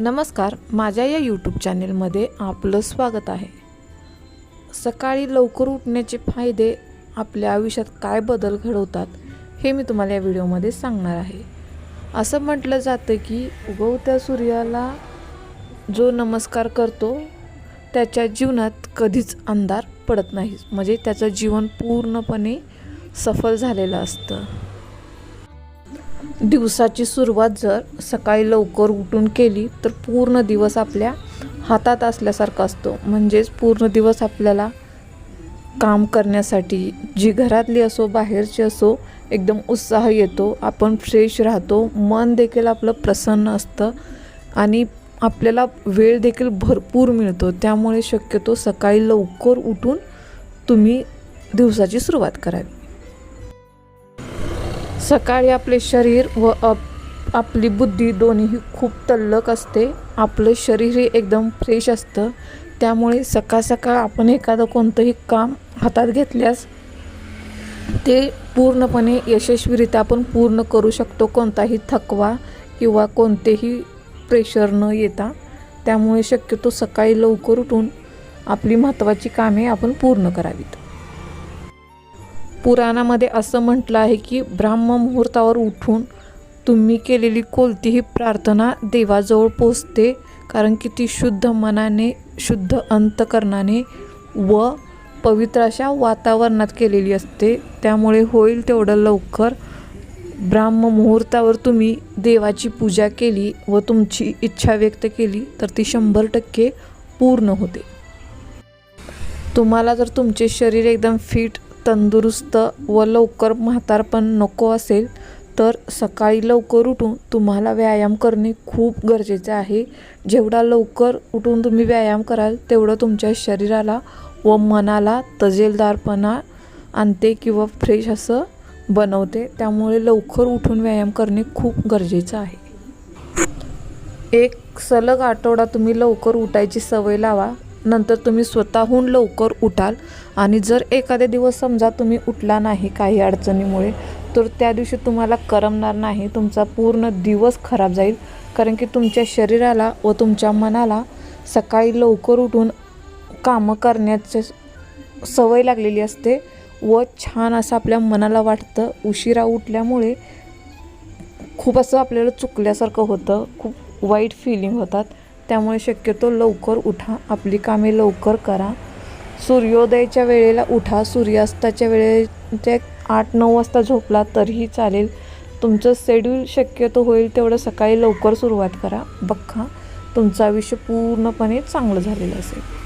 नमस्कार माझ्या या यूट्यूब चॅनेलमध्ये आपलं स्वागत आहे. सकाळी लवकर उठण्याचे फायदे आपल्या आयुष्यात काय बदल घडवतात हे मी तुम्हाला या व्हिडिओमध्ये सांगणार आहे. असं म्हटलं जातं की उगवत्या सूर्याला जो नमस्कार करतो त्याच्या जीवनात कधीच अंधार पडत नाही. म्हणजे त्याचं जीवन पूर्णपणे सफल झालेलं असतं. दिवसाची सुरुवात जर सकाळी लवकर उठून केली तर पूर्ण दिवस आपल्या हातात असल्यासारखा असतो. म्हणजेच पूर्ण दिवस आपल्याला काम करण्यासाठी जी घरातली असो बाहेरची असो एकदम उत्साह येतो. आपण फ्रेश राहतो. मन देखील आपलं प्रसन्न असतं आणि आपल्याला वेळ देखील भरपूर मिळतो. त्यामुळे शक्यतो सकाळी लवकर उठून तुम्ही दिवसाची सुरुवात करावी. सकाळी आपले शरीर व अप आपली बुद्धी दोन्हीही खूप तल्लक असते. आपलं शरीरही एकदम फ्रेश असतं. त्यामुळे सकाळ सकाळ आपण एखादं कोणतंही काम हातात घेतल्यास ते पूर्णपणे यशस्वीरित्या आपण पूर्ण करू शकतो कोणताही थकवा किंवा कोणतेही प्रेशर न येता. त्यामुळे शक्यतो सकाळी लवकर उठून आपली महत्त्वाची कामे आपण पूर्ण करावीत. पुराणामध्ये असं म्हटलं आहे की ब्राह्म मुहूर्तावर उठून तुम्ही केलेली कोणतीही प्रार्थना देवाजवळ पोचते कारण की ती शुद्ध मनाने शुद्ध अंतकरणाने व पवित्र अशा वातावरणात केलेली असते. त्यामुळे होईल तेवढं लवकर. ब्राह्म मुहूर्तावर तुम्ही देवाची पूजा केली व तुमची इच्छा व्यक्त केली तर ती शंभर टक्के पूर्ण होते. तुम्हाला जर तुमचे शरीर एकदम फिट तंदुरुस्त व लवकर म्हातारपण नको असेल तर सकाळी लवकर उठून तुम्हाला व्यायाम करणे खूप गरजेचे आहे. जेवढा लवकर उठून तुम्ही व्यायाम कराल तेवढं तुमच्या शरीराला व मनाला तजेलदारपणा आणते किंवा फ्रेश असं बनवते. त्यामुळे लवकर उठून व्यायाम करणे खूप गरजेचं आहे. एक सलग आठवडा तुम्ही लवकर उठायची सवय लावा. नंतर तुम्ही स्वतःहून लवकर उठाल. आणि जर एखाद्या दिवस समजा तुम्ही उठला नाही काही अडचणीमुळे तर त्या दिवशी तुम्हाला करमणार नाही. तुमचा पूर्ण दिवस खराब जाईल. कारण की तुमच्या शरीराला व तुमच्या मनाला सकाळी लवकर उठून कामं करण्याचे सवय लागलेली असते व छान असं आपल्या मनाला वाटतं. उशिरा उठल्यामुळे खूप असं आपल्याला चुकल्यासारखं होतं. खूप वाईट फिलिंग होतात. त्यामुळे शक्यतो लवकर उठा. आपली कामे लवकर करा. सूर्योदयाच्या वेळेला उठा. सूर्यास्ताच्या वेळेच्या आठ नऊ वाजता झोपला तरीही चालेल. तुमचं शेड्यूल शक्यतो होईल तेवढं सकाळी लवकर सुरुवात करा. बघा तुमचं आयुष्य पूर्णपणे चांगलं झालेलं असेल.